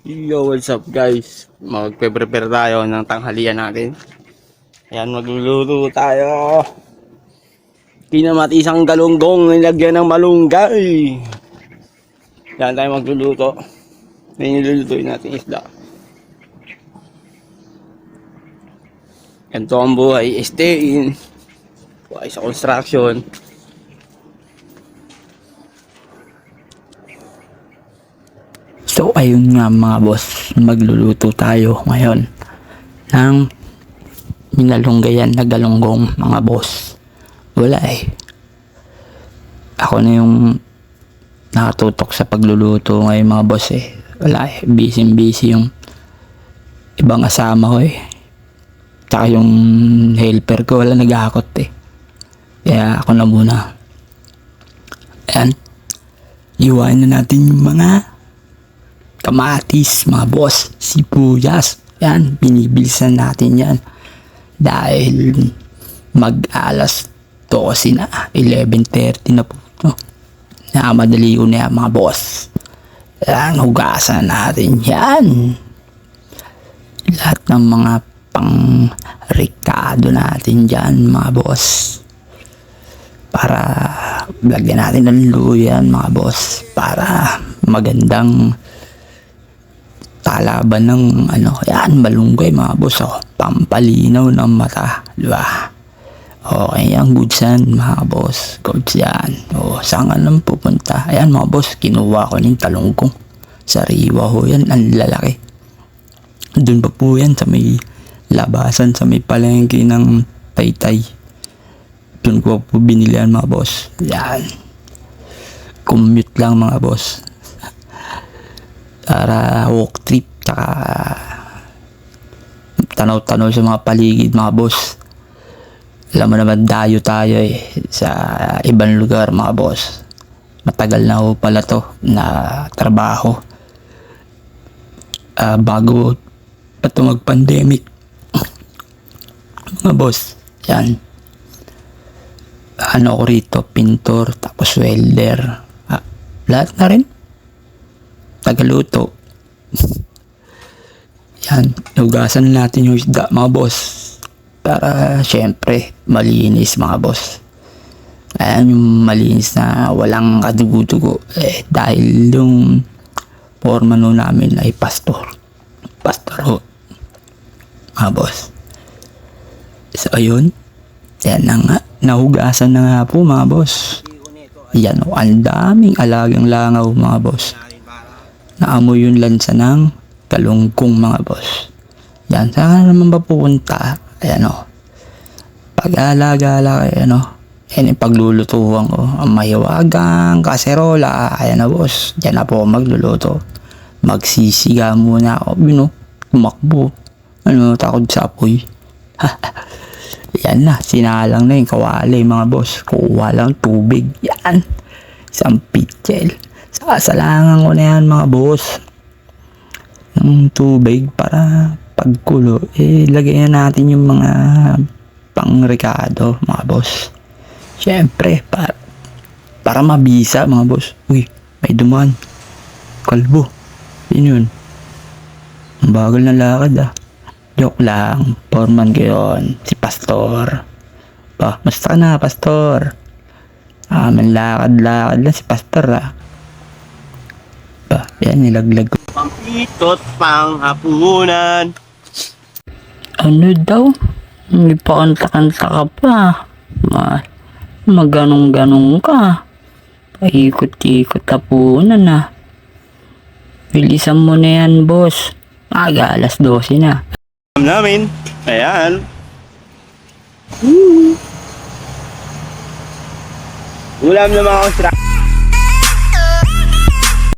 Yo, what's up guys? Magpe-prepare tayo ng tanghalian natin. Ayan, magluluto tayo. Kinamat isang galunggong nilagyan ng malunggay. Yan tayo magluluto. Yan yung lulutuin natin isda. Ganito ang buhay, stay in. Buhay sa construction. So ayun nga mga boss, magluluto tayo ngayon ng minalunggayan na galunggong mga boss. Wala eh. Ako na yung nakatutok sa pagluluto ngayon mga boss eh. Wala eh, busy busy yung ibang asama ko eh. Tsaka yung helper ko wala naghahakot eh. Kaya ako na muna. Ayan. Iwain na natin yung mga kamatis, mga boss, sibuyas. Yan, binibilisan natin yan. Dahil mag-alas 12 na, 11.30 na po. No? Nakamadali ko na yan, mga boss. Yan, hugasan natin yan. Lahat ng mga pang Ricardo natin dyan, mga boss. Para lagyan natin ng luyan, mga boss. Para magandang talaban ng ano, yan, malunggay mga boss, oh. Pampalinaw ng mata, di ba? Okay, yan, goods yan, mga boss. Goods yan. O, saan ka nang pupunta? Ayan, mga boss, kinuha ko ng talongkong. Sariwa ho yan, ang lalaki. Doon pa po yan sa may labasan, sa may palengke ng taytay. Doon ko po binili yan, mga boss. Yan. Commute lang, mga boss para walk trip tsaka tanaw-tanaw sa mga paligid mga boss. Alam mo naman dayo tayo eh sa ibang lugar mga boss. Matagal na ho pala to na trabaho. Ah, bago pa ito mag pandemic mga boss yan. Ano ko rito pintor tapos welder. Ah, lahat na rin tagaluto. Yan, hugasan natin yung isda mga boss. Para syempre, malinis mga boss. Ayan yung malinis na walang kadugo-dugo. Eh, dahil yung foreman ho namin ay pastor. Pastor ho. Mga boss. So, ayun. Yan na nga. Nahugasan na nga po mga boss. Yan o, ang daming alagang langaw mga boss naamoy yung lansa ng kalungkong mga boss. Yan, saan naman ba pupunta? Ayan o. Pag-alaga-ala kayo, ano? Yan yung paglulutuan ko. Ang mahiwagang kaserola. Ayan na boss. Diyan na po magluluto. Magsisiga muna ako. Yun o. Tumakbo. Ano, takot sa apoy. Yan na. Sinalang na yung kawali mga boss. Kuha lang tubig. Yan. Isang pitchel. Sasalangan ko na yan mga boss. Ng tubig para pagkulo. Eh, lagyan natin yung mga pangrekado mga boss. Siyempre, para, para mabisa mga boss. Uy, may dumaan. Kalbo. Yun yun. Ang bagal na lakad ah. Joke lang. Foreman ko yun. Si Pastor. Ba, musta ka na, Pastor? Ah, man lakad-lakad lang si Pastor ah. Yan, nilaglag ko. Pampitot pang hapunan. Ano daw? Hindi pa kanta-kanta ka pa. Ma, maganong-ganong ka. Paikot-ikot tapunan na. Bilisan mo na yan, boss. Aga, alas 12 na. Alam namin. Ayan. Ulam ng mga construction.